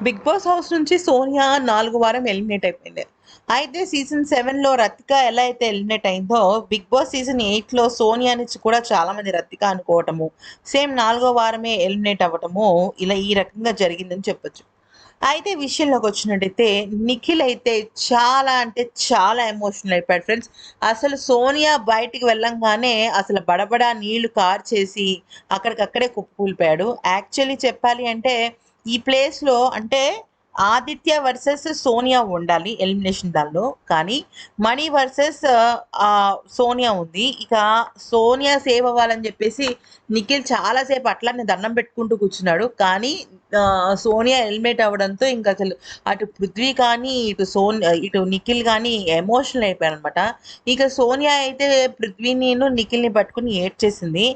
Big boss house నుంచి సోనియా నాలుగు వారం ఎలిమినేట్ అయిపోయింది. అయితే సీజన్ సెవెన్లో రతిక ఎలా అయితే ఎలిమినేట్ అయిందో బిగ్ బాస్ సీజన్ ఎయిట్లో సోనియా నుంచి కూడా చాలా మంది రతిక అనుకోవటము సేమ్ నాలుగో వారమే ఎలిమినేట్ అవ్వటము ఇలా ఈ రకంగా జరిగిందని చెప్పొచ్చు. అయితే విషయంలోకి వచ్చినట్టయితే నిఖిల్ అయితే చాలా అంటే చాలా ఎమోషనల్ అయిపోయాడు ఫ్రెండ్స్. అసలు సోనియా బయటికి వెళ్ళంగానే అసలు బడబడా నీళ్ళు కార్చేసి అక్కడికక్కడే కుప్పకూలిపోయాడు. యాక్చువల్లీ చెప్పాలి అంటే ఈ ప్లేస్లో అంటే ఆదిత్య వర్సెస్ సోనియా ఉండాలి ఎలిమినేషన్ దానిలో. కానీ మణి వర్సెస్ సోనియా ఉంది. ఇక సోనియా సేవ్ అవ్వాలని చెప్పేసి నిఖిల్ చాలాసేపు అట్లానే దండం పెట్టుకుంటూ కూర్చున్నాడు. కానీ సోనియా ఎలిమినేట్ అవ్వడంతో ఇంకా అసలు అటు పృథ్వీ కానీ ఇటు సోన్ ఇటు నిఖిల్ కానీ ఎమోషనల్ అయిపోయారు అనమాట ఇక సోనియా అయితే పృథ్వీని నిఖిల్ని పట్టుకుని ఏడ్చేసింది.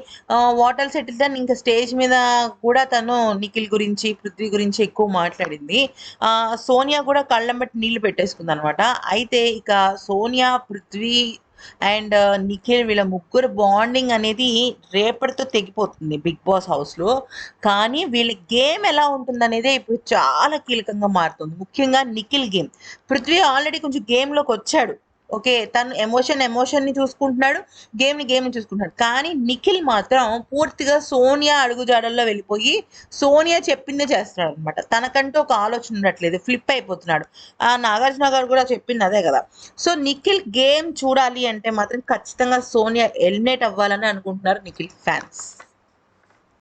వాటర్ సెటిల్ దాన్ని ఇంకా స్టేజ్ మీద కూడా తను నిఖిల్ గురించి పృథ్వీ గురించి ఎక్కువ మాట్లాడింది. సోనియా కూడా కళ్ళంబట్టి నీళ్ళు పెట్టేసుకుంది అనమాట అయితే ఇక సోనియా పృథ్వీ అండ్ నిఖిల్ వీళ్ళ ముగ్గురు బాండింగ్ అనేది రేపటితో తెగిపోతుంది బిగ్ బాస్ హౌస్లో. కానీ వీళ్ళ గేమ్ ఎలా ఉంటుంది అనేది ఇప్పుడు చాలా కీలకంగా మారుతుంది. ముఖ్యంగా నిఖిల్ గేమ్. పృథ్వీ ఆల్రెడీ కొంచెం గేమ్లోకి వచ్చాడు. ఓకే తను ఎమోషన్ ఎమోషన్ని చూసుకుంటున్నాడు గేమ్ని గేమ్ని చూసుకుంటున్నాడు. కానీ నిఖిల్ మాత్రం పూర్తిగా సోనియా అడుగుజాడల్లో వెళ్ళిపోయి సోనియా చెప్పిందే చేస్తున్నాడు అనమాట తనకంటూ ఒక ఆలోచన ఉండట్లేదు ఫ్లిప్ అయిపోతున్నాడు. ఆ నాగార్జున గారు కూడా చెప్పింది అదే కదా. సో నిఖిల్ గేమ్ చూడాలి అంటే మాత్రం ఖచ్చితంగా సోనియా ఎలిమినేట్ అవ్వాలని అనుకుంటున్నారు నిఖిల్ ఫ్యాన్స్.